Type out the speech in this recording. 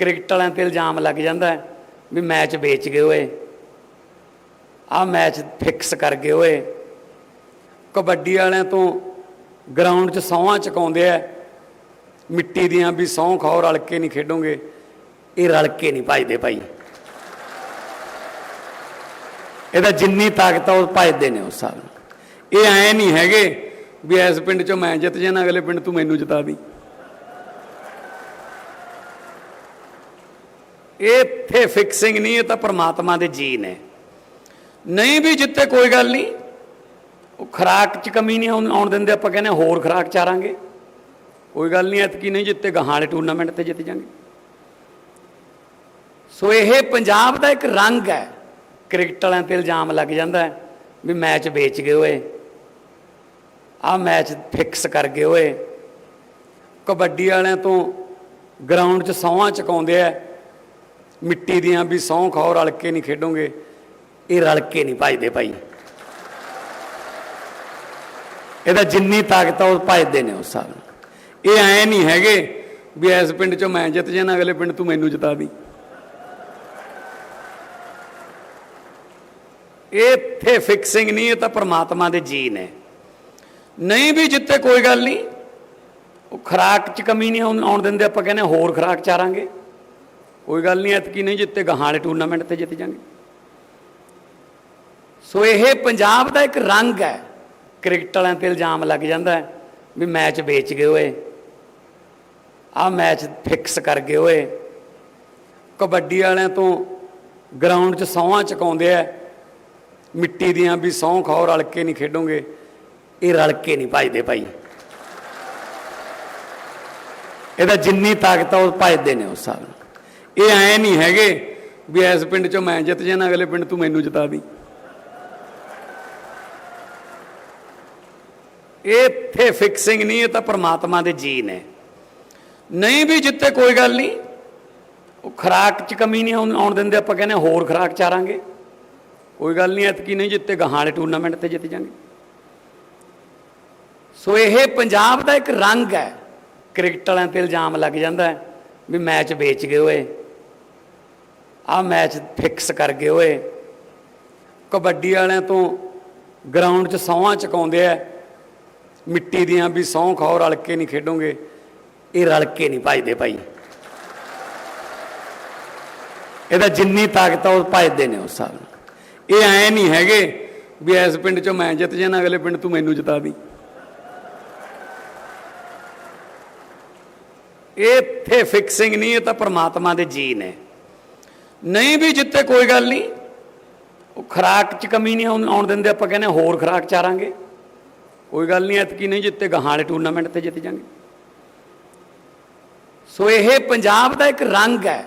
Cricket ਵਾਲਿਆਂ ਤੇ ਇਲਜ਼ਾਮ ਲੱਗ ਜਾਂਦਾ ਵੀ ਮੈਚ ਵੇਚ ਗਏ ਓਏ ਆਹ ਮੈਚ ਫਿਕਸ ਕਰ ਗਏ ਓਏ ਕਬੱਡੀ ਵਾਲਿਆਂ ਤੋਂ ਗਰਾਊਂਡ 'ਚ ਸੌਹਾਂ ਚਕਾਉਂਦੇ ਆ। ਮਿੱਟੀ ਦੀਆਂ ਵੀ ਸਹੁੰ ਖਾਓ, ਰਲ ਕੇ ਨਹੀਂ ਖੇਡੋਗੇ। ਇਹ ਰਲ ਕੇ ਨਹੀਂ ਭਜਦੇ ਭਾਈ। ਇਹਦਾ ਜਿੰਨੀ ਤਾਕਤ ਆ, ਉਹ ਭਜਦੇ ਨੇ ਉਸ ਹਿਸਾਬ ਇਹ ਐ ਨਹੀਂ ਹੈਗੇ ਵੀ ਇਸ ਪਿੰਡ 'ਚੋਂ ਮੈਂ ਜਿੱਤ ਜਾਣਾ, ਅਗਲੇ ਪਿੰਡ ਤੂੰ ਮੈਨੂੰ ਜਿਤਾ ਦੀ। ਇਹ ਇੱਥੇ ਫਿਕਸਿੰਗ ਨਹੀਂ, ਇਹ ਤਾਂ ਪਰਮਾਤਮਾ ਦੇ ਜੀ ਨੇ ਨਹੀਂ ਵੀ ਜਿੱਤੇ ਕੋਈ ਗੱਲ ਨਹੀਂ, ਉਹ ਖਰਾਕ 'ਚ ਕਮੀ ਨਹੀਂ ਆਉਣ ਆਉਣ ਦਿੰਦੇ, ਆਪਾਂ ਕਹਿੰਦੇ ਹੋਰ ਖਰਾਕ ਚਾਰਾਂਗੇ। ਕੋਈ ਗੱਲ ਨਹੀਂ, ਐਤਕੀ ਨਹੀਂ ਜਿੱਤੇ ਗਾਹਾਂ ਵਾਲੇ ਟੂਰਨਾਮੈਂਟ ਤੇ ਜਿੱਤ ਜਾਾਂਗੇ। ਸੋ ਇਹ ਪੰਜਾਬ ਦਾ ਇੱਕ ਰੰਗ ਹੈ। ਕ੍ਰਿਕਟ ਵਾਲਿਆਂ ਤੇ ਇਲਜ਼ਾਮ ਲੱਗ ਜਾਂਦਾ ਹੈ ਵੀ ਮੈਚ ਵੇਚ ਗਏ ਓਏ ਆਹ ਮੈਚ ਫਿਕਸ ਕਰ ਗਏ ਓਏ ਕਬੱਡੀ ਵਾਲਿਆਂ ਤੋਂ ਗਰਾਊਂਡ 'ਚ ਸੌਹਾਂ ਚਕਾਉਂਦੇ ਆ। ਮਿੱਟੀ ਦੀਆਂ ਵੀ ਸਹੁੰ ਖਾਓ ਰਲ ਕੇ ਨਹੀਂ ਖੇਡੋਗੇ। ਇਹ ਰਲ ਕੇ ਨਹੀਂ ਭਜਦੇ ਭਾਈ। ਇਹਦਾ ਜਿੰਨੀ ਤਾਕਤ ਆ, ਉਹ ਭਜਦੇ ਨੇ ਉਸ ਹਿਸਾਬ ਨਾਲ। ਇਹ ਐ ਨਹੀਂ ਹੈਗੇ ਵੀ ਇਸ ਪਿੰਡ 'ਚੋਂ ਮੈਂ ਜਿੱਤ ਜਾਣਾ, ਅਗਲੇ ਪਿੰਡ ਤੂੰ ਮੈਨੂੰ ਜਿਤਾ ਦੀ। ਇਹ ਇੱਥੇ ਫਿਕਸਿੰਗ ਨਹੀਂ, ਇਹ ਤਾਂ ਪਰਮਾਤਮਾ ਦੇ ਜੀ ਨੇ ਨਹੀਂ ਵੀ ਜਿੱਤੇ ਕੋਈ ਗੱਲ ਨਹੀਂ। ਉਹ ਖਰਾਕ 'ਚ ਕਮੀ ਨਹੀਂ ਆਉਣ ਆਉਣ ਦਿੰਦੇ, ਆਪਾਂ ਕਹਿੰਦੇ ਹੋਰ ਖਰਾਕ ਚਾਰਾਂਗੇ। ਕੋਈ ਗੱਲ ਨਹੀਂ, ਐਤਕੀ ਨਹੀਂ ਜਿੱਤੇ ਗਾਹਾਂ ਟੂਰਨਾਮੈਂਟ ਤੇ ਜਿੱਤ ਜਾਣਗੇ ਸੋ ਇਹ ਪੰਜਾਬ ਦਾ ਇੱਕ ਰੰਗ ਹੈ। ਕ੍ਰਿਕਟ ਵਾਲਿਆਂ ਤੇ ਇਲਜ਼ਾਮ ਲੱਗ ਜਾਂਦਾ ਹੈ ਵੀ ਮੈਚ ਵੇਚ ਗਏ ਓਏ ਆਹ ਮੈਚ ਫਿਕਸ ਕਰ ਗਏ ਓਏ ਕਬੱਡੀ ਵਾਲਿਆਂ ਤੋਂ ਗਰਾਊਂਡ 'ਚ ਸੌਹਾਂ ਚਕਾਉਂਦੇ ਆ। ਮਿੱਟੀ ਦੀਆਂ ਵੀ ਸਹੁੰ ਖਾਓ, ਰਲ ਕੇ ਨਹੀਂ ਖੇਡੋਗੇ। ਇਹ ਰਲ ਕੇ ਨਹੀਂ ਭਜਦੇ ਭਾਈ। ਇਹਦਾ ਜਿੰਨੀ ਤਾਕਤ ਆ, ਉਹ ਭਜਦੇ ਨੇ ਉਸ ਹਿਸਾਬ ਨਾਲ। ਇਹ ਐ ਨਹੀਂ ਹੈਗੇ ਵੀ ਇਸ ਪਿੰਡ 'ਚੋਂ ਮੈਂ ਜਿੱਤ ਜਾਣਾ, ਅਗਲੇ ਪਿੰਡ ਤੂੰ ਮੈਨੂੰ ਜਿਤਾ ਦੀ। ਇਹ ਇੱਥੇ ਫਿਕਸਿੰਗ ਨਹੀਂ, ਇਹ ਤਾਂ ਪਰਮਾਤਮਾ ਦੇ ਜੀ ਨੇ। ਨਹੀਂ ਵੀ ਜਿੱਤੇ ਕੋਈ ਗੱਲ ਨਹੀਂ। ਉਹ ਖਰਾਕ 'ਚ ਕਮੀ ਨਹੀਂ ਆਉਣ ਆਉਣ ਦਿੰਦੇ, ਆਪਾਂ ਕਹਿੰਦੇ ਹੋਰ ਖਰਾਕ ਚਾਰਾਂਗੇ। ਕੋਈ ਗੱਲ ਨਹੀਂ, ਐਤਕੀ ਨਹੀਂ ਜਿੱਤੇ, ਗਾਹਾਂ ਵਾਲੇ ਟੂਰਨਾਮੈਂਟ ਤੇ ਜਿੱਤ ਜਾਣਗੇ ਸੋ ਇਹ ਪੰਜਾਬ ਦਾ ਇੱਕ ਰੰਗ ਹੈ। ਕ੍ਰਿਕਟ ਵਾਲਿਆਂ ਤੇ ਇਲਜ਼ਾਮ ਲੱਗ ਜਾਂਦਾ ਵੀ ਮੈਚ ਵੇਚ ਗਏ ਓਏ ਆ ਮੈਚ ਆਹ ਮੈਚ ਫਿਕਸ ਕਰ ਗਏ ਓਏ। ਕਬੱਡੀ ਵਾਲਿਆਂ ਤੋਂ ਗਰਾਊਂਡ 'ਚ ਸੌਹਾਂ ਚਕਾਉਂਦੇ ਆ। ਮਿੱਟੀ ਦੀਆਂ ਵੀ ਸਹੁੰ ਖਾਓ, ਰਲ ਕੇ ਨਹੀਂ ਖੇਡੋਗੇ। ਇਹ ਰਲ ਕੇ ਨਹੀਂ ਭਜਦੇ ਭਾਈ। ਇਹਦਾ ਜਿੰਨੀ ਤਾਕਤ ਆ, ਉਹ ਭਜਦੇ ਨੇ ਉਸ ਹਿਸਾਬ ਨਾਲ। ਇਹ ਐ ਨਹੀਂ ਹੈਗੇ ਵੀ ਇਸ ਪਿੰਡ 'ਚੋਂ ਮੈਂ ਜਿੱਤ ਜਾਣਾ, ਅਗਲੇ ਪਿੰਡ ਤੂੰ ਮੈਨੂੰ ਜਿਤਾ ਦੀ। ਇਹ ਇੱਥੇ ਫਿਕਸਿੰਗ ਨਹੀਂ, ਇਹ ਤਾਂ ਪਰਮਾਤਮਾ ਦੇ ਜੀ ਨੇ। ਨਹੀਂ ਵੀ ਜਿੱਤੇ ਕੋਈ ਗੱਲ ਨਹੀਂ। ਉਹ ਖਰਾਕ 'ਚ ਕਮੀ ਨਹੀਂ ਆਉਣ ਆਉਣ ਦਿੰਦੇ, ਆਪਾਂ ਕਹਿੰਦੇ ਹੋਰ ਖਰਾਕ ਚਾਰਾਂਗੇ। ਕੋਈ ਗੱਲ ਨਹੀਂ, ਐਤਕੀ ਨਹੀਂ ਜਿੱਤੇ, ਗਹਾਣੇ ਟੂਰਨਾਮੈਂਟ ਤੇ ਜਿੱਤ ਜਾਣਗੇ। ਸੋ ਇਹ ਪੰਜਾਬ ਦਾ ਇੱਕ ਰੰਗ ਹੈ।